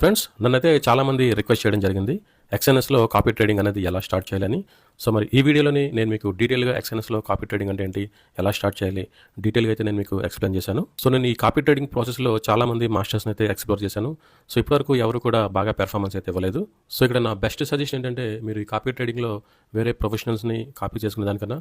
Friends నన్నైతే చాలామంది request చేయడం జరిగింది. ఎక్స్ఎన్ఎస్లో కాపీ ట్రేడింగ్ అనేది ఎలా స్టార్ట్ చేయాలని. సో మరి ఈ వీడియోలోని నేను మీకు డీటెయిల్గా ఎక్స్ఎన్ఎస్లో కాపీ ట్రేడింగ్ అంటే ఏంటి ఎలా స్టార్ట్ చేయాలి డీటెయిల్గా అయితే నేను మీకు ఎక్స్ప్లెయిన్ చేశాను. సో నేను ఈ కాపీ ట్రేడింగ్ ప్రాసెస్లో చాలామంది మాస్టర్స్ని అయితే ఎక్స్ప్లోర్ చేశాను. సో ఇప్పటివరకు ఎవరు కూడా బాగా పెర్ఫార్మెన్స్ అయితే ఇవ్వలేదు. సో ఇక్కడ నా బెస్ట్ సజెషన్ ఏంటంటే మీరు ఈ కాపీ ట్రేడింగ్లో వేరే ప్రొఫెషనల్స్ని కాపీ చేసుకునే దానికన్నా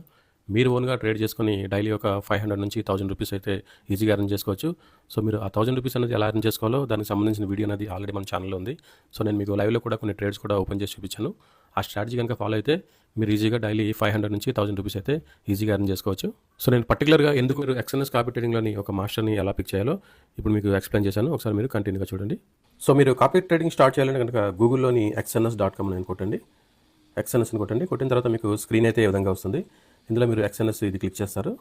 మీరు ఓన్గా ట్రేడ్ చేసుకొని డైలీ ఒక ఫైవ్ హండ్రెడ్ నుంచి థౌసండ్ రూపీస్ అయితే ఈజీగా అర్న్ చేసుకోవచ్చు. సో మీరు ఆ థౌజండ్ రూపీస్ అనేది ఎలా అర్న్ చేసుకోవాలో దానికి సంబంధించిన వీడియో అనేది ఆల్రెడీ మన ఛానల్లో ఉంది. సో నేను మీకు లైవ్లో కూడా కొన్ని ట్రేడ్స్ కూడా ఓపెన్ చేసి చూపించాను. ఆ స్ట్రాటజీ కనుక ఫాలో అయితే మీరు ఈజీగా డైలీ ఫైవ్ హండ్రెడ్ నుంచి థౌసండ్ రూపీస్ అయితే ఈజీగా అర్న్ చేసుకోవచ్చు. సో నేను పర్టికులర్గా ఎందుకు మీరు ఎక్స్ఎన్ఎస్ కాపీ ట్రేడింగ్లోని ఒక మాస్టర్ని ఎలా పిక్ చేయాలో ఇప్పుడు మీకు ఎక్స్ప్లెయిన్ చేశాను. ఒకసారి మీరు కంటిన్యూగా చూడండి. సో మీరు కాపీ ట్రేడింగ్ స్టార్ట్ చేయాలంటే కనుక గూగుల్లోని ఎక్స్ఎన్ఎస్ డాట్ కామ్ అని కొట్టండి ఎక్స్ఎన్ఎస్ అని కొట్టండి కొట్టిన తర్వాత మీకు స్క్రీన్ అయితే ఈ విధంగా వస్తుంది? ఇందులో మీరు ఎక్స్ఎన్ఎస్ ఇది క్లిక్ చేస్తారు.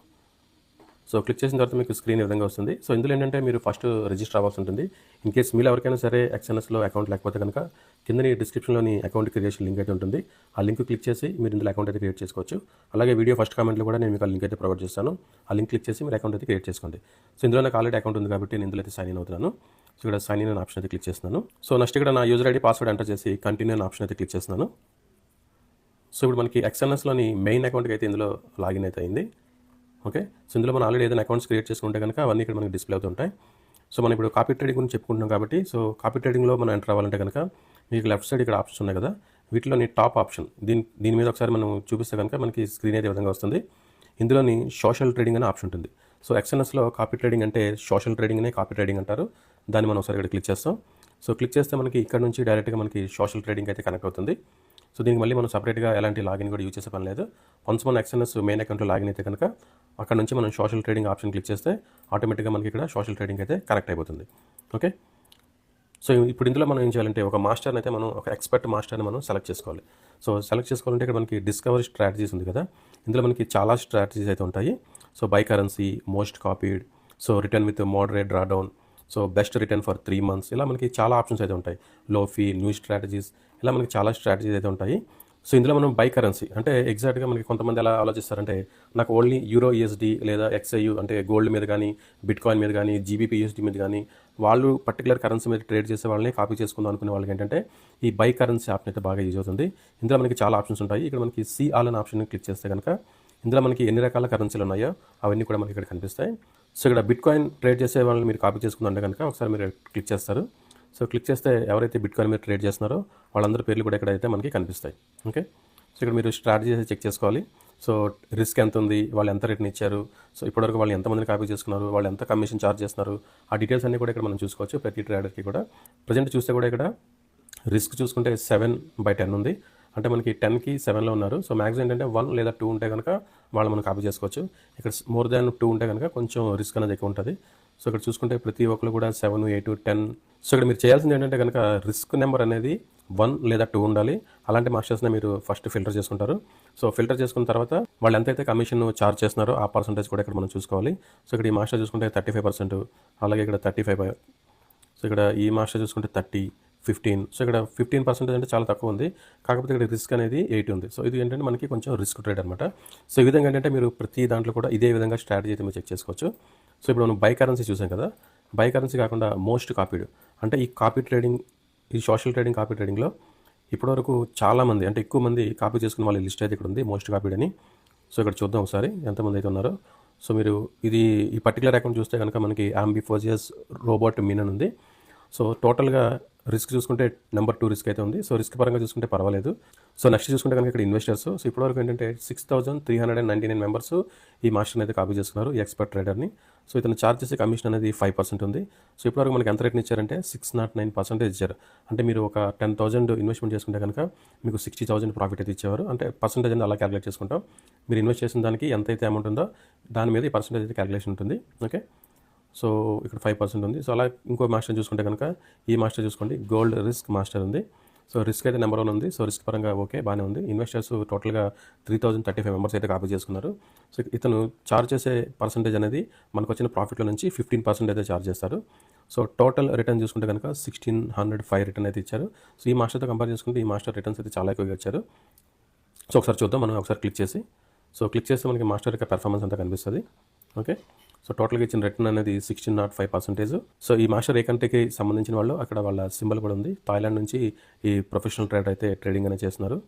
సో క్లిక్ చేసిన తర్వాత మీకు స్క్రీన్ ఈ విధంగా వస్తుంది. సో ఇందులో ఏంటంటే మీరు ఫస్ట్ రిజిస్టర్ అవ్వాల్సి ఉంటుంది. ఇన్ కేస్ మీరు ఎవరికైనా సరే ఎక్స్ఎన్ఎస్లో అకౌంట్ లేకపోతే కనుక కిందని డిస్క్రిప్షన్లోని అకౌంట్ క్రియేషన్ లింక్ అయితే ఉంటుంది. ఆ లింక్ క్లిక్ చేసి మీరు ఇందులో అకౌంట్ అయితే క్రియేట్ చేసుకోవచ్చు. అలాగే వీడియో ఫస్ట్ కామెంట్లో కూడా నేను మీకు ఆ లింక్ అయితే ప్రొవైడ్ చేస్తాను. ఆ లింక్ క్లిక్ చేసి మీరు అకౌంట్ అయితే క్రియేట్ చేసుకోండి. సో ఇందులో నాకు ఆల్రెడీ అకౌంట్ ఉంది కాబట్టి నేను ఇందులో అయితే సైన్ ఇన్ అవుతున్నాను. సో ఇక్కడ సైన్ ఇన్ ఆప్షన్ అయితే క్లిక్ చేస్తున్నాను. సో నెక్స్ట్ ఇక్కడ నా యూజర్ ఐడి పాస్వర్డ్ ఎంటర్ చేసి కంటిన్యూ ఆప్షన్ అయితే క్లిక్ చేస్తున్నాను. సో ఇప్పుడు మనకి ఎక్స్ఎన్ఎస్లోని మెయిన్ అకౌంట్కి అయితే ఇందులో లాగిన్ అయితే అయింది. ఓకే సో ఇందులో మనం ఆల్రెడీ ఏదైనా అకౌంట్స్ క్రియేట్ చేసుకుంటే కనుక అవన్నీ ఇక్కడ మనకి డిస్ప్లే అవుతుంటాయి సో మనం ఇప్పుడు కాపీ ట్రేడింగ్ గురించి చెప్పుకుంటున్నాం కాబట్టి సో కాపీ ట్రేడింగ్లో మనం ఎంటర్ అవ్వాలంటే కనుక మీకు లెఫ్ట్ సైడ్ ఇక్కడ ఆప్షన్స్ ఉన్నాయి కదా. వీటిలోని టాప్ ఆప్షన్ దీని దీని మీద ఒకసారి మనం చూపిస్తే కనుక మనకి స్క్రీన్ అయితే విధంగా వస్తుంది. ఇందులోని సోషల్ ట్రేడింగ్ అనే ఆప్షన్ ఉంటుంది. సో ఎక్స్ఎన్ఎస్లో కాపీ ట్రేడింగ్ అంటే సోషల్ ట్రేడింగ్ అనే కాపీ ట్రేడింగ్ అంటారు. దాన్ని మనం ఒకసారి ఇక్కడ క్లిక్ చేస్తాం. సో క్లిక్ చేస్తే మనకి ఇక్కడ నుంచి డైరెక్ట్గా మనకి సోషల్ ట్రేడింగ్ అయితే కనెక్ట్ అవుతుంది. సో దీనికి మళ్ళీ మనం సపరేట్గా ఎలాంటి లాగిన్ కూడా యూజ్ చేసే పని లేదు. వన్స్ మన ఎక్స్ఎన్ఎస్ మెయిన్ అకౌంట్లో లాగిన్ అయితే కనుక అక్కడ నుంచి మనం సోషల్ ట్రేడింగ్ ఆప్షన్ క్లిక్ చేస్తే ఆటోమేటిక్గా మనకి ఇక్కడ సోషల్ ట్రేడింగ్ అయితే కనెక్ట్ అయిపోతుంది. ఓకే సో ఇప్పుడు ఇందులో మనం ఏం చేయాలంటే ఒక మాస్టర్ని అయితే మనం ఒక ఎక్స్పర్ట్ మాస్టర్ని మనం సెలెక్ట్ చేసుకోవాలి. సో సెలెక్ట్ చేసుకోవాలంటే ఇక్కడ మనకి డిస్కవరీ స్ట్రాటజీస్ ఉంది కదా. ఇందులో మనకి చాలా స్ట్రాటజీస్ అయితే ఉంటాయి. So by currency most copied so return with moderate drawdown so best return for three months ఇలా మనకి చాలా ఆప్షన్స్ అయితే ఉంటాయి. లో ఫీ న్యూ స్ట్రాటజీస్ ఇలా మనకి చాలా స్ట్రాటజీస్ అయితే ఉంటాయి. సో ఇందులో మనం బై కరెన్సీ అంటే ఎగ్జాక్ట్గా మనకి కొంతమంది ఎలా ఆలోచిస్తారంటే నాకు ఓన్లీ యూరో యూఎస్డి లేదా ఎక్స్ఐయు అంటే గోల్డ్ మీద కానీ బిట్ కాయిన్ మీద కానీ జీబీపీ యూఎస్డి మీద కానీ వాళ్ళు పర్టికులర్ కరెన్సీ మీద ట్రేడ్ చేసే వాళ్ళని కాపీ చేసుకుందాం అనుకునే వాళ్ళకి ఏంటంటే ఈ బై కరెన్సీ ఆప్షన్ అయితే బాగా యూజ్ అవుతుంది. ఇందులో మనకి చాలా ఆప్షన్స్ ఉంటాయి. ఇక్కడ మనకి సి ఆల్ అనే ఆప్షన్ క్లిక్ చేస్తే కనుక ఇందులో మనకి ఎన్ని రకాల కరెన్సీలు ఉన్నాయో అవన్నీ కూడా మనకి ఇక్కడ కనిపిస్తాయి. సో ఇక్కడ బిట్ కాయిన్ ట్రేడ్ చేసే వాళ్ళని మీరు కాపీ చేసుకుందంటే కనుక ఒకసారి మీరు క్లిక్ చేస్తారు. సో క్లిక్ చేస్తే ఎవరైతే బిట్కాయిన్ మీరు మీద ట్రేడ్ చేస్తున్నారో వాళ్ళందరి పేర్లు కూడా ఇక్కడైతే మనకి కనిపిస్తాయి. ఓకే? సో ఇక్కడ మీరు స్ట్రాటజీ అయితే చెక్ చేసుకోవాలి. సో రిస్క్ ఎంత ఉంది వాళ్ళు ఎంత రేట్ని ఇచ్చారు సో ఇప్పటివరకు వాళ్ళు ఎంతమందిని కాపీ చేసుకున్నారు వాళ్ళు ఎంత కమిషన్ చార్జ్ చేస్తున్నారు ఆ డీటెయిల్స్ అన్నీ కూడా ఇక్కడ మనం చూసుకోవచ్చు ప్రతి ట్రేడర్కి కూడా. ప్రజెంట్ చూస్తే కూడా ఇక్కడ రిస్క్ చూసుకుంటే సెవెన్ బై టెన్ ఉంది. అంటే మనకి టెన్కి సెవెన్లో ఉన్నారు. సో మ్యాక్సిమం ఏంటంటే వన్ లేదా టూ ఉంటే కనుక వాళ్ళు మనం కాపీ చేసుకోవచ్చు. ఇక్కడ మోర్ దాన్ టూ ఉంటే కనుక కొంచెం రిస్క్ అనేది ఎక్కువ ఉంటుంది. సో ఇక్కడ చూసుకుంటే ప్రతి ఒక్కరు కూడా సెవెన్ ఎయిట్ టెన్. సో ఇక్కడ మీరు చేయాల్సింది ఏంటంటే కనుక రిస్క్ నెంబర్ అనేది వన్ లేదా టూ ఉండాలి. అలాంటి మాస్టర్స్ని మీరు ఫస్ట్ ఫిల్టర్ చేసుకుంటారు. సో ఫిల్టర్ చేసుకున్న తర్వాత వాళ్ళు ఎంతైతే కమిషన్ చార్జ్ చేస్తున్నారో ఆ పర్సంటేజ్ కూడా ఇక్కడ మనం చూసుకోవాలి. సో ఇక్కడ ఈ మాస్టర్ చూసుకుంటే థర్టీ ఫైవ్ పర్సెంట్ అలాగే ఇక్కడ థర్టీ ఫైవ్ సో ఇక్కడ ఈ మాస్టర్ చూసుకుంటే థర్టీ ఫిఫ్టీన్. సో ఇక్కడ ఫిఫ్టీన్ పర్సెంటేజ్ అంటే చాలా తక్కువ ఉంది. కాకపోతే ఇక్కడ రిస్క్ అనేది ఎయిట్ ఉంది. సో ఇది ఏంటంటే మనకి కొంచెం రిస్క్ ట్రేడ్ అనమాట సో ఈ విధంగా ఏంటంటే మీరు ప్రతి దాంట్లో కూడా ఇదే విధంగా స్ట్రాటజీ అయితే మీరు చెక్ చేసుకోవచ్చు. సో ఇప్పుడు మనం బై కరెన్సీ చూసాం కదా బై కరెన్సీ కాకుండా మోస్ట్ కాపీడ్. అంటే ఈ కాపీ ట్రేడింగ్ ఈ సోషల్ ట్రేడింగ్ కాపీ ట్రేడింగ్లో ఇప్పటివరకు చాలామంది అంటే ఎక్కువ మంది కాపీ చేసుకున్న వాళ్ళ లిస్ట్ అయితే ఇక్కడ ఉంది మోస్ట్ కాపీడ్ అని. సో ఇక్కడ చూద్దాం ఒకసారి ఎంతమంది అయితే ఉన్నారో. సో మీరు ఇది ఈ పర్టికులర్ అకౌంట్ చూస్తే కనుక మనకి ఆంబిఫోజియస్ రోబోట్ మీన్ అని ఉంది. సో టోటల్గా రిస్క్ చూసుకుంటే నెంబర్ టూ రిస్క్ అయితే ఉంది. సో రిస్క్ పరంగా చూసుకుంటే పర్వాలేదు. సో నెక్స్ట్ చూసుకుంటే కనుక ఇక్కడ ఇన్వెస్టర్స్. సో ఇప్పటివరకు ఏంటంటే six thousand three hundred and ninety nine members ఈ మాస్టర్ని అయితే కాపీ చేసుకున్నారు ఈ ఎక్స్పర్ట్ ట్రేడర్ని. సో ఇతను చార్జ్ చేసే కమిషన్ అనేది ఫైవ్ పర్సెంట్ ఉంది. సో ఇప్పటివరకు మనకి ఎంత రేట్ని ఇచ్చారంటే సిక్స్ నాట్ నైన్ పర్సెంటేజ్ ఇచ్చారు. అంటే మీరు ఒక టెన్ థౌసండ్ ఇన్వెస్ట్మెంట్ చేసుకుంటే కనుక మీకు సిక్స్టీ థౌసండ్ ప్రాఫిట్ అయితే ఇచ్చేవారు. అంటే పర్సెంటేజ్ అనేది అలా క్యాలిక్యులేట్ చేసుకుంటాం. మీరు ఇన్వెస్ట్ చేసిన దానికి ఎంత అయితే అమౌంట్ ఉందో దాని మీద ఈ పర్సెంటేజ్ అయితే క్యాలిక్యులేషన్ ఉంటుంది. ఓకే? సో ఇక్కడ ఫైవ్ పర్సెంట్ ఉంది. సో అలా ఇంకో మాస్టర్ చూసుకుంటే కనుక ఈ మాస్టర్ చూసుకోండి. గోల్డ్ రిస్క్ మాస్టర్ ఉంది. సో రిస్క్ అయితే నెంబర్ వన్ ఉంది. సో రిస్క్ పరంగా ఓకే బాగానే ఉంది. ఇన్వెస్టర్స్ టోటల్గా three thousand thirty five members అయితే కాపీ చేసుకున్నారు. సో ఇతను చార్జ్ చేసే పర్సంటేజ్ అనేది మనకు వచ్చిన ప్రాఫిట్లో నుంచి ఫిఫ్టీన్ పర్సెంట్ అయితే చార్జ్ చేస్తారు. సో టోటల్ రిటర్న్ చూసుకుంటే కనుక సిక్స్టీన్ హండ్రెడ్ ఫైవ్ రిటర్న్ అయితే ఇచ్చారు. సో ఈ మాస్టర్తో కంపేర్ చేసుకుంటే ఈ మాస్టర్ రిటర్న్స్ అయితే చాలా ఎక్కువగా ఇచ్చారు. సో ఒకసారి చూద్దాం. మనం ఒకసారి క్లిక్ చేసి సో క్లిక్ చేస్తే మనకి మాస్టర్ యొక్క పెర్ఫార్మెన్స్ అంతా కనిపిస్తుంది. ఓకే సో టోటల్గా ఇచ్చిన రిటర్న్ అనేది sixteen not five percentage. So ఈ మాస్టర్ ఏ సంబంధించిన వాళ్ళు అక్కడ వాళ్ళ సింబల్ కూడా ఉంది. థాయిలాండ్ నుంచి ఈ ప్రొఫెషనల్ ట్రేడర్ అయితే ట్రేడింగ్ అనేది చేస్తున్నారు.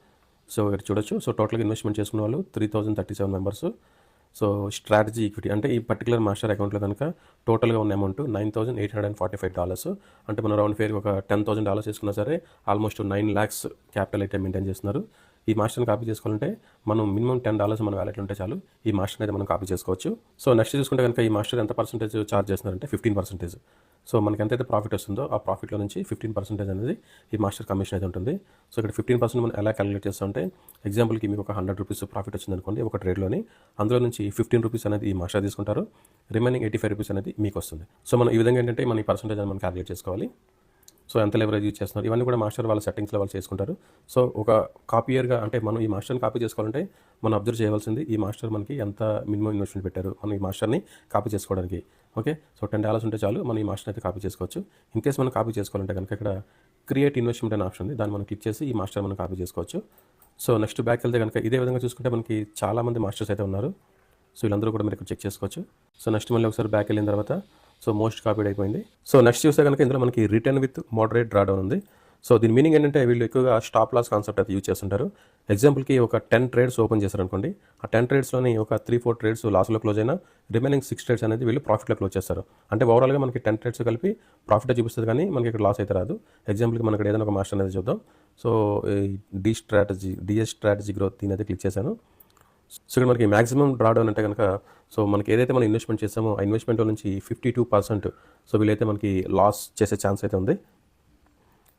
సో ఇక్కడ చూడొచ్చు. సో టోటల్గా ఇన్వెస్ట్మెంట్ చేసుకున్న వాళ్ళు three thousand thirty seven members so strategy equity అంటే ఈ పర్టికులర్ మాస్టర్ అకౌంట్లో కనుక టోటల్గా ఉన్న amount nine thousand eight hundred and forty five dollars అంటే మనం రౌండ్ ఫేర్ ఒక టెన్ థౌసండ్ డాలర్స్ వేసుకున్నా సరే ఆల్మోస్ట్ నైన్ ల్యాక్స్ క్యాపిటల్ అయితే మెయింటైన్ చేస్తున్నారు. ఈ మాస్టర్ని కాపీ చేసుకోవాలంటే మనం మినిమం టెన్ డాలర్స్ మన వ్యాలెట్ ఉంటే చాలు. ఈ మాస్టర్ అయితే మనం కాపీ చేసుకోవచ్చు. సో నెక్స్ట్ చూసుకుంటే కనుక ఈ మాస్టర్ ఎంత పర్సెంటేజ్ ఛార్జ్ చేస్తున్నారంటే ఫిఫ్టీన్ పర్సెంటేజ్ సో మనకి ఎంతైతే ప్రాఫిట్ వస్తుందో ఆ ప్రాఫిట్లో నుంచి ఫిఫ్టీన్ పర్సెంటేజ్ అనేది ఈ మాస్టర్ కమిషన్ అయితే ఉంటుంది. సో ఇక్కడ ఫిఫ్టీన్ పర్సెంట్ మనం ఎలా క్యాలిక్యులేట్ చేస్తామంటే ఎగ్జాంపుల్కి మీకు ఒక హండ్రెడ్ రూపీస్ ప్రాఫిట్ వచ్చింది అనుకోండి ఒక ట్రేడ్లోని అందులో నుంచి ఫిఫ్టీన్ రూపీస్ అనేది ఈ మాస్టర్ తీసుకుంటారు. రిమైనింగ్ ఎయిటీ ఫైవ్ రూపీస్ అనేది మీకు వస్తుంది. సో మనం ఈ విధంగా ఏంటంటే మన ఈ పర్సెంటేజ్ అని మనం క్యాలిక్యులేట్ చేసుకోవాలి. సో ఎంత లెవరేజ్ యూజ్ చేస్తున్నారు? ఇవన్నీ కూడా మాస్టర్ వాళ్ళ సెట్టింగ్స్లో వాళ్ళు చేసుకుంటారు. సో ఒక కాపీయర్గా అంటే మనం ఈ మాస్టర్ని కాపీ చేసుకోవాలంటే మనం అబ్జర్వ్ చేయవలసింది ఈ మాస్టర్ మనకి ఎంత మినిమం ఇన్వెస్ట్మెంట్ పెట్టారు మనం ఈ మాస్టర్ని కాపీ చేసుకోవడానికి. ఓకే సో టెన్ డాలర్స్ ఉంటే చాలు మనం ఈ మాస్టర్ అయితే కాపీ చేసుకోవచ్చు. ఇన్ కేస్ మనం కాపీ చేసుకోవాలంటే కనుక ఇక్కడ క్రియేట్ ఇన్వెస్ట్మెంట్ అనే ఆప్షన్ ఉంది. దాన్ని మనం క్లిక్ చేసి ఈ మాస్టర్ మనం కాపీ చేసుకోవచ్చు. సో నెక్స్ట్ బ్యాక్ వెళ్తే కనుక ఇదే విధంగా చూసుకుంటే మనకి చాలామంది మాస్టర్స్ అయితే ఉన్నారు. సో వీళ్ళందరూ కూడా మీరు ఇక్కడ చెక్ చేసుకోవచ్చు. సో నెక్స్ట్ మళ్ళీ ఒకసారి బ్యాక్ వెళ్ళిన తర్వాత సో మోస్ట్ కాపీడ్ అయిపోయింది. సో నెక్స్ట్ చూస్తే కనుక ఇందులో మనకి రిటర్న్ విత్ మోడరేట్ డ్రాడౌన్ ఉంది. సో దీని మీనింగ్ ఏంటంటే వీళ్ళు ఎక్కువగా స్టాప్ లాస్ కాన్సెప్ట్ అయితే యూజ్ చేస్తుంటారు. ఎగ్జాంపుల్కి ఒక టెన్ ట్రేడ్స్ ఓపెన్ చేశారనుకోండి ఆ టెన్ ట్రేడ్స్లోని ఒక త్రీ ఫోర్ ట్రేడ్స్ లాస్లో క్లోజ్ అయినా రిమైనింగ్ సిక్స్ ట్రేడ్స్ అనేది వీళ్ళు ప్రాఫిట్లో క్లోజ్ చేస్తారు. అంటే ఓవరాల్గా మనకి టెన్ ట్రేడ్స్ కలిపి ప్రాఫిట్ చూపిస్తుంది కానీ మనకి ఇక్కడ లాస్ అయితే రాదు. ఎగ్జాంపుల్కి మనకి ఏదైనా ఒక మాస్టర్ అనేది చూద్దాం. So D strategy DS strategy growth దీని అయితే క్లిక్ చేశాను. సో ఇక్కడ మనకి మాక్సిమం డ్రాడౌన్ అంటే కనుక సో మనకి ఏదైతే మనం ఇన్వెస్ట్మెంట్ చేస్తామో ఆ ఇన్వెస్ట్మెంట్ నుంచి ఫిఫ్టీ టూ పర్సెంట్ సో వీళ్ళైతే మనకి లాస్ చేసే ఛాన్స్ అయితే ఉంది.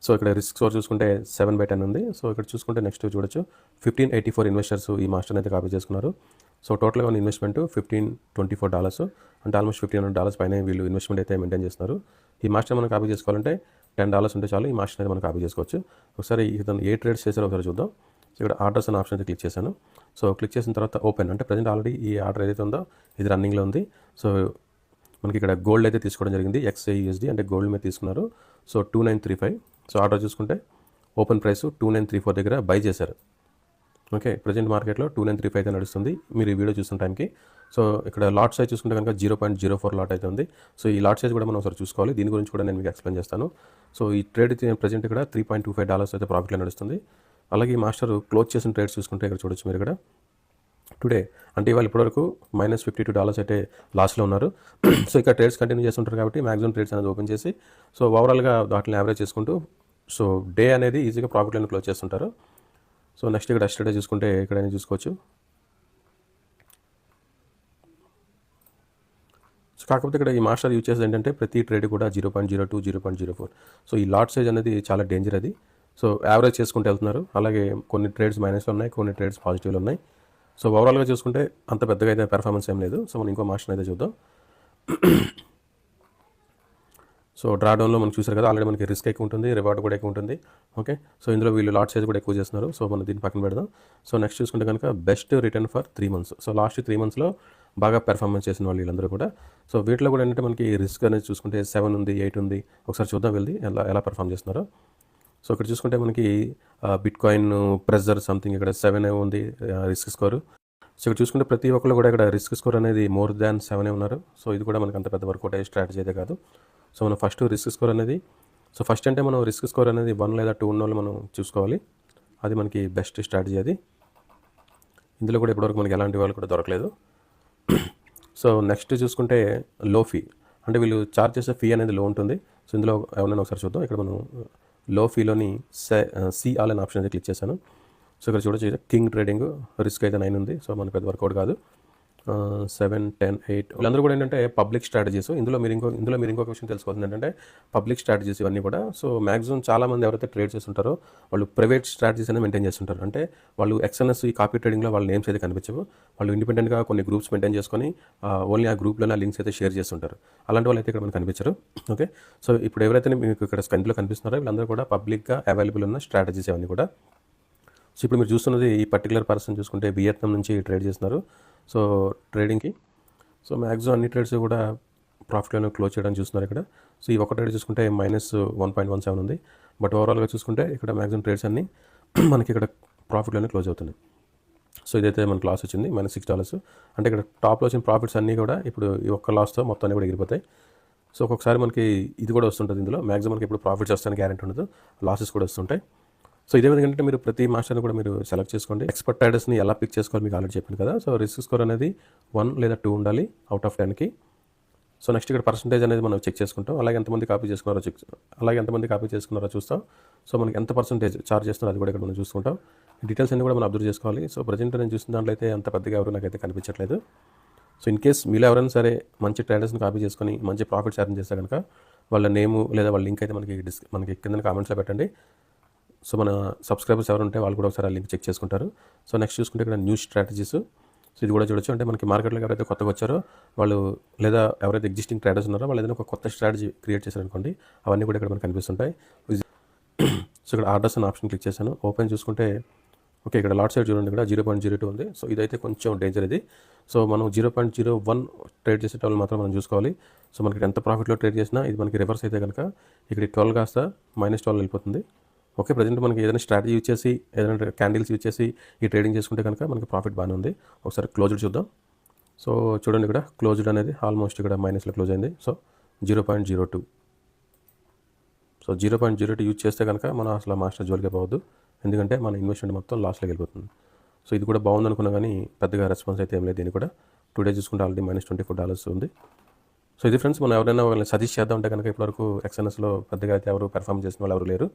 సో ఇక్కడ రిస్క్ స్కోర్ చూసుకుంటే సెవెన్ బై టెన్ ఉంది. సో ఇక్కడ చూసుకుంటే నెక్స్ట్ చూడొచ్చు. ఫిఫ్టీన్ ఎయిటీ ఫోర్ ఇన్వెస్టర్స్ ఈ మాస్టర్ని అయితే కాపీ చేసుకున్నారు. సో టోటల్గా ఉన్న investment fifteen twenty four dollars అంటే ఆల్మోస్ట్ ఫిఫ్టీన్ హండ్రెడ్ డాలర్స్ పైన వీళ్ళు ఇన్వెస్ట్మెంట్ అయితే మెయింటైన్ చేస్తున్నారు. ఈ మాస్టర్ మనం కాపీ చేసుకోవాలంటే టెన్ డాలర్స్ ఉంటే చాలు. ఈ మాస్టర్ అయితే మనం కాపీ చేసుకోవచ్చు. ఒకసారి ఇతను ఏ ట్రేడ్స్ చేశారో ఒకసారి చూద్దాం. ఇక్కడ ఆర్డర్స్ అనే ఆప్షన్ అయితే క్లిక్ చేశాను. సో క్లిక్ చేసిన తర్వాత ఓపెన్. అంటే ప్రజెంట్ ఆల్రెడీ ఈ ఆర్డర్ ఏదైతే ఉందో ఇది రన్నింగ్లో ఉంది. సో మనకి ఇక్కడ గోల్డ్ అయితే తీసుకోవడం జరిగింది. ఎక్స్ఐఎస్డి అంటే గోల్డ్ మీద తీసుకున్నారు. So two nine three five so order చూసుకుంటే open price two nine three four దగ్గర బై చేశారు. ఓకే ప్రజెంట్ మార్కెట్లో టూ నైన్ త్రీ ఫైవ్ అయితే నడుస్తుంది. మీరు ఈ వీడియో చూసిన టైంకి. సో ఇక్కడ లాట్ సైజ్ చూసుకుంటే కనుక zero point zero four lot అయితే ఉంది. సో ఈ లాట్ సైజ్ కూడా మనం ఒకసారి చూసుకోవాలి. దీని గురించి కూడా నేను మీకు ఎక్స్ప్లెయిన్ చేస్తాను. సో ఈ ట్రేడ్ ప్రజెంట్ ఇక్కడ three point two five dollars అయితే ప్రాఫిట్లో నడుస్తుంది. అలాగే ఈ మాస్టర్ క్లోజ్ చేసిన ట్రేడ్స్ చూసుకుంటే ఇక్కడ చూడొచ్చు మీరు ఇక్కడ. టుడే అంటే ఇవాళ ఇప్పటివరకు మైనస్ ఫిఫ్టీ టూ డాలర్స్ అయితే లాస్లో ఉన్నారు. సో ఇక్కడ ట్రేడ్స్ కంటిన్యూ చేస్తుంటారు కాబట్టి మ్యాక్సిమం ట్రేడ్స్ అనేది ఓపెన్ చేసి సో ఓవరాల్గా వాటిని యావరేజ్ చేసుకుంటూ సో డే అనేది ఈజీగా ప్రాఫిట్లను క్లోజ్ చేస్తుంటారు. సో నెక్స్ట్ ఇక్కడ ఎస్టర్డే చూసుకుంటే ఇక్కడ చూసుకోవచ్చు. సో కాకపోతే ఇక్కడ ఈ మాస్టర్ యూజ్ చేసేది ఏంటంటే ప్రతి ట్రేడ్ కూడా zero point zero two zero point zero four so ఈ లాట్ సైజ్ అనేది చాలా డేంజర్ అది. సో యావరేజ్ చేసుకుంటూ వెళ్తున్నారు. అలాగే కొన్ని ట్రేడ్స్ మైనస్లో ఉన్నాయి కొన్ని ట్రేడ్స్ పాజిటివ్లు ఉన్నాయి. సో ఓవరాల్గా చూసుకుంటే అంత పెద్దగా అయితే పెర్ఫార్మెన్స్ ఏం లేదు. సో మనం ఇంకో మాస్టర్ అయితే చూద్దాం. సో డ్రాడౌన్లో మనం చూసారు కదా ఆల్రెడీ మనకి రిస్క్ ఎక్కువ ఉంటుంది రివార్డ్ కూడా ఎక్కువ ఉంటుంది. ఓకే సో ఇందులో వీళ్ళు లాట్ సైజ్ కూడా ఎక్కువ చేస్తున్నారు. సో మనం దీన్ని పక్కన పెడదాం. సో నెక్స్ట్ చూసుకుంటే కనుక best return for three months so last three మంత్స్లో బాగా పెర్ఫార్మెన్స్ చేసిన వాళ్ళు వీళ్ళందరూ కూడా. సో వీటిలో కూడా ఏంటంటే మనకి రిస్క్ అనేది చూసుకుంటే సెవెన్ ఉంది ఎయిట్ ఉంది. ఒకసారి చూద్దాం వెళ్ళి ఎలా ఎలా పెర్ఫామ్ చేస్తున్నారో. సో ఇక్కడ చూసుకుంటే మనకి బిట్ కాయిన్ ప్రెజర్ సంథింగ్ ఇక్కడ సెవెన్ ఉంది రిస్క్ స్కోర్ సో ఇక్కడ చూసుకుంటే ప్రతి ఒక్కరు కూడా ఇక్కడ రిస్క్ స్కోర్ అనేది మోర్ దాన్ సెవెన్ ఉన్నారు. సో ఇది కూడా మనకి అంత పెద్ద వర్కౌట్ అయ్యే స్ట్రాటజీ అయితే కాదు. సో మనం ఫస్ట్ రిస్క్ స్కోర్ అనేది సో ఫస్ట్ అంటే మనం రిస్క్ స్కోర్ అనేది వన్ లేదా టూ ఉన్న వాళ్ళు మనం చూసుకోవాలి. అది మనకి బెస్ట్ స్ట్రాటజీ అది. ఇందులో కూడా ఇప్పటివరకు మనకి ఎలాంటి వాళ్ళు కూడా దొరకలేదు. సో నెక్స్ట్ చూసుకుంటే లో ఫీ అంటే వీళ్ళు చార్జ్ చేసే ఫీ అనేది లో ఉంటుంది. సో ఇందులో ఎవరైనా ఒకసారి చూద్దాం. ఇక్కడ మనం లో ఫీలోని సి ఆల్ అనే ఆప్షన్ అయితే క్లిక్ చేశాను. సో ఇక్కడ చూడొచ్చు కింగ్ ట్రేడింగ్ రిస్క్ అయితే నైన్ ఉంది. సో మనకు పెద్ద వర్కౌట్ కాదు. సెవెన్ టెన్ ఎయిట్ వీళ్ళందరూ కూడా ఏంటంటే పబ్లిక్ స్ట్రాటజీస్. ఇందులో మీరు ఇంకో ఇందులో మీరు ఇంకొక విషయం తెలుసుకోవాల్సింది ఏంటంటే పబ్లిక్ స్ట్రాటజీస్ ఇవన్నీ కూడా. సో మాక్సిమం చాలా మంది ఎవరైతే ట్రేడ్ చేస్తుంటారో వాళ్ళు ప్రైవేట్ స్ట్రాటజీస్ అనేది మెయింటైన్ చేస్తుంటారు. అంటే వాళ్ళు ఎక్స్ఎన్ఎస్ ఈ కాపీ ట్రేడింగ్లో వాళ్ళ నేమ్స్ అయితే కనిపించవు. వాళ్ళు ఇండిపెండెంట్గా కొన్ని గ్రూప్స్ మెయింటైన్ చేసుకొని ఓన్లీ ఆ గ్రూప్లో ఆ లింక్స్ అయితే షేర్ చేస్తుంటారు. అలాంటి వాళ్ళు అయితే ఇక్కడ మనకు కనిపించరు. ఓకే? సో ఇప్పుడు ఎవరైతే మీకు ఇక్కడ స్క్రీన్లో కనిపిస్తున్నారో వీళ్ళందరూ కూడా పబ్లిక్గా అవైలబుల్ ఉన్న స్ట్రాటజీస్ అవన్నీ కూడా. సో ఇప్పుడు మీరు చూస్తున్నది ఈ పర్టికులర్ పర్సన్ చూసుకుంటే వియత్నాం నుంచి ట్రేడ్ చేస్తున్నారు. సో ట్రేడింగ్కి సో మ్యాక్సిమం అన్ని ట్రేడ్స్ కూడా ప్రాఫిట్లోనే క్లోజ్ చేయడం చూస్తున్నారు ఇక్కడ. సో ఈ ఒక ట్రేడ్ చూసుకుంటే minus one point one seven ఉంది. బట్ ఓవరాల్గా చూసుకుంటే ఇక్కడ మ్యాక్సిమం ట్రేడ్స్ అన్నీ మనకి ఇక్కడ ప్రాఫిట్లోనే క్లోజ్ అవుతున్నాయి. సో ఇదైతే మనకు లాస్ వచ్చింది మైనస్ సిక్స్ డాలర్స్ అంటే ఇక్కడ టాప్లో వచ్చిన ప్రాఫిట్స్ అన్నీ కూడా ఇప్పుడు ఈ ఒక్క లాస్తో మొత్తం అన్నీ కూడా ఎగిరిపోతాయి. సో ఒక్కొక్కసారి మనకి ఇది కూడా వస్తుంటుంది ఇందులో. మ్యాక్సిమం మనకి ఇప్పుడు ప్రాఫిట్స్ వస్తాయని గ్యారెంటీ ఉండదు. లాసెస్ కూడా వస్తుంటాయి. సో ఇదే విధంగా అంటే మీరు ప్రతి మాస్టర్ని కూడా మీరు సెలెక్ట్ చేసుకోండి. ఎక్స్పర్ట్ ట్రేడర్స్ని ఎలా పిక్ చేసుకోవాలి మీకు ఆల్రెడీ చెప్పాను కదా. సో రిస్క్ స్కోర్ అనేది వన్ లేదా టూ ఉండాలి అవుట్ ఆఫ్ టెన్కి. సో నెక్స్ట్ ఇక్కడ పర్సంటేజ్ అనేది మనం చెక్ చేసుకుంటాం. అలాగే ఎంతమంది కాపీ చేసుకున్నారో చెక్ అలాగే ఎంతమంది కాపీ చేసుకున్నారో చూస్తాం. సో మనకి ఎంత పర్సంటేజ్ చార్జ్ చేస్తున్నారో అది కూడా ఇక్కడ మనం చూసుకుంటాం. డీటెయిల్స్ అన్ని కూడా మనం అబ్జర్వ్ చేసుకోవాలి. సో ప్రజెంట్ నేను చూసిన దాంట్లో అయితే అంత పెద్దగా ఎవరు నాకైతే కనిపించట్లేదు. సో ఇన్ కేస్ మీలో ఎవరైనా సరే మంచి ట్రేడర్స్ని కాపీ చేసుకొని మంచి ప్రాఫిట్ ఛార్జ్ చేస్తే కనుక వాళ్ళ నేము లేదా వాళ్ళ లింక్ అయితే మనకి డిస్ మనకి కింద కామెంట్స్లో పెట్టండి. సో మన సబ్స్క్రైబర్స్ ఎవరు ఉంటే వాళ్ళు కూడా ఒకసారి ఆ లింక్ చెక్ చేసుకుంటారు. సో నెక్స్ట్ చూసుకుంటే ఇక్కడ న్యూ స్ట్రాటజీస్. సో ఇది కూడా చూడొచ్చు. అంటే మనకి మార్కెట్లో ఎవరైతే కొత్తగా వచ్చారో వాళ్ళు లేదా ఎవరైతే ఎగ్జిస్టింగ్ ట్రేడర్స్ ఉన్నారో వాళ్ళు ఏదైనా ఒక కొత్త స్ట్రాటజీ క్రియేట్ చేశారనుకోండి అవన్నీ కూడా ఇక్కడ మనకు కనిపిస్తుంటాయి. సో ఇక్కడ ఆర్డర్స్ అనే ఆప్షన్ క్లిక్ చేశాను. ఓపెన్ చూసుకుంటే ఓకే ఇక్కడ లాట్ సైడ్ చూడండి ఇక్కడ జీరో పాయింట్ జీరో టూ ఉంది. సో ఇదైతే కొంచెం డేంజర్ ఇది. సో మనం zero point zero one trade చేసేటప్పుడు మాత్రం మనం చూసుకోవాలి. సో మనకి ఎంత ప్రాఫిట్లో ట్రేడ్ చేసినా ఇది మనకి రివర్స్ అయితే కనుక ఇక్కడ ట్వెల్వ్ కాస్త మైనస్ ట్వెల్వ్ వెళ్ళిపోతుంది. ఓకే ప్రజెంట్ మనకి ఏదైనా స్ట్రాటజీ యూజ్ చేసి ఏదైనా క్యాండిల్స్ యూజ్ చేసి ఈ ట్రేడింగ్ చేసుకుంటే కనుక మనకి ప్రాఫిట్ బాగానే ఉంది. ఒకసారి క్లోజ్డ్ చూద్దాం. సో చూడండి ఇక్కడ క్లోజ్డ్ అనేది ఆల్మోస్ట్ ఇక్కడ మైనస్లో క్లోజ్ అయింది. So zero point zero two. So zero point zero two use చేస్తే కనుక మనం అసలు మాస్టర్ జోలికి పోవద్దు. ఎందుకంటే మన ఇన్వెస్ట్మెంట్ మొత్తం లాస్ట్లోకి వెళ్ళిపోతుంది. సో ఇది కూడా బాగుంది అనుకున్నా కానీ పెద్దగా రెస్పాన్స్ అయితే ఏం లేదు దీన్ని కూడా. టూ డేస్ చూసుకుంటే already minus twenty four dollars ఉంది. సో ఇది ఫ్రెండ్స్ మనం ఎవరైనా వాళ్ళని సజెస్ట్ చేద్దాం అంటే కనుక ఇప్పటివరకు ఎక్స్ఎన్ఎస్లో పెద్దగా అయితే ఎవరు పెర్ఫామ్ చేసిన వాళ్ళు ఎవరు లేరు.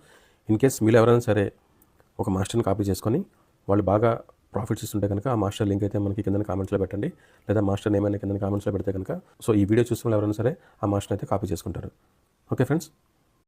ఇన్ కేస్ మీరు ఎవరైనా సరే ఒక మాస్టర్ని కాపీ చేసుకొని వాళ్ళు బాగా ప్రాఫిట్స్ ఇస్తుంటే కనుక ఆ మాస్టర్ లింక్ అయితే మనకి కింద కామెంట్స్లో పెట్టండి. లేదా మాస్టర్ నేమ్ అయినా కింద కామెంట్స్లో పెడితే కనుక. సో ఈ వీడియో చూసిన వాళ్ళు ఎవరైనా సరే ఆ మాస్టర్ అయితే కాపీ చేసుకుంటారు. Okay friends